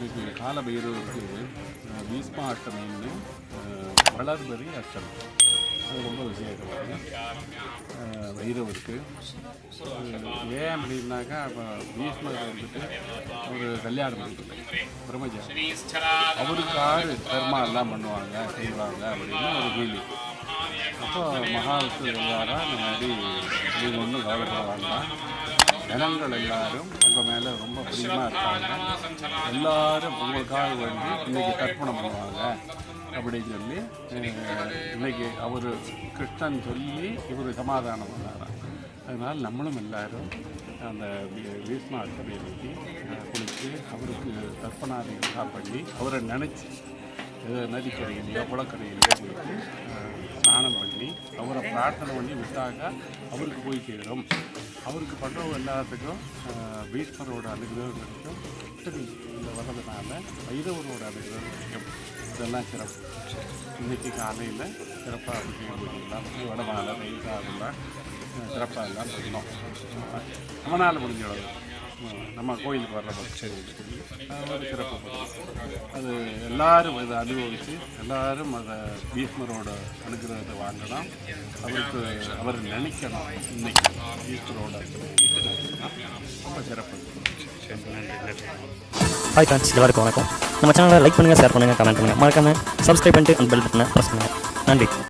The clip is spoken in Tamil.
பைரவருக்கு அஹ், பீஷ்மா அஷ்டமின்னு அஹ், வளர்பெரி அஷ்டமி அது ரொம்ப விசேஷமாக வைரவருக்கு ஏன் அப்படின்னாக்கா இப்போ பீஷ்மர் வந்துட்டு ஒரு கல்யாணம் பண்ணிட்டு பிரம்மஜாரி அவருக்காக கர்மா எல்லாம் பண்ணுவாங்க செய்வாங்க அப்படின்னு ஒரு கேள்வி. அப்போ மகாவிஷ்ணு எல்லாரா இந்த மாதிரி நீங்கள் ஒன்றும் கவலைப்பட வேண்டாம். ஜனங்கள் எல்லாரும் உங்கள் மேலே ரொம்ப பிரியமாக இருப்பாங்க. எல்லாரும் உங்களுக்காக வேண்டி இன்றைக்கி தர்ப்பணம் பண்ணுவாங்க அப்படின்னு சொல்லி இன்னைக்கு அவர் கிருஷ்ணன் சொல்லி இவர் சமாதானம் பண்ணாராம் அதனால் நம்மளும் எல்லாரும் அந்த வீஸ்மா பீஷ்மா அஷ்டமி குளித்து அவருக்கு தர்ப்பணாதிகளாக பண்ணி அவரை நினச்சி நதிக்கரையிலையோ குளக்கரையிலையோ போயிட்டு ஸ்நானம் பண்ணி அவரை பிரார்த்தனை பண்ணி விட்டாக்க அவருக்கு போய் சேரும். அவருக்கு பண்ணுறவங்க எல்லாத்துக்கும் பீஷ்மரோட அனுகிரகம் கிடைக்கும். சரி இந்த வரதுனால பைரவரோட அனுகிரகம் கிடைக்கும். இதெல்லாம் சிறப்பு. இன்னைக்கு காலையில் சிறப்பாக அபிஷேகம் பண்ணிக்கலாம் வடமாலை வெயிலாகலாம் சிறப்பாக எல்லாம் பண்ணோம். நம்மளால் முடிஞ்ச அளவு. நம்ம கோயிலுக்கு வர்ற பட்சம் ஒரு சிறப்பு அது எல்லாரும் இதை அனுபவித்து எல்லாரும் அதை பீஷ்மரோட அனுகிரகத்தை வாங்கலாம். அவருக்கு அவர் நினைக்கணும். இன்னைக்கு பீஷ்மரோட ரொம்ப சிறப்பு. ஹாய் ஃப்ரெண்ட்ஸ் எல்லாருக்கும் வணக்கம். நம்ம சேனலை லைக் பண்ணுங்கள் ஷேர் பண்ணுங்கள் கமெண்ட் பண்ணுங்கள் மறக்காமல் சப்ஸ்கிரைப் பண்ணிட்டு அந்த பெல் பட்டனை ப்ரெஸ் பண்ணுங்கள் நன்றி.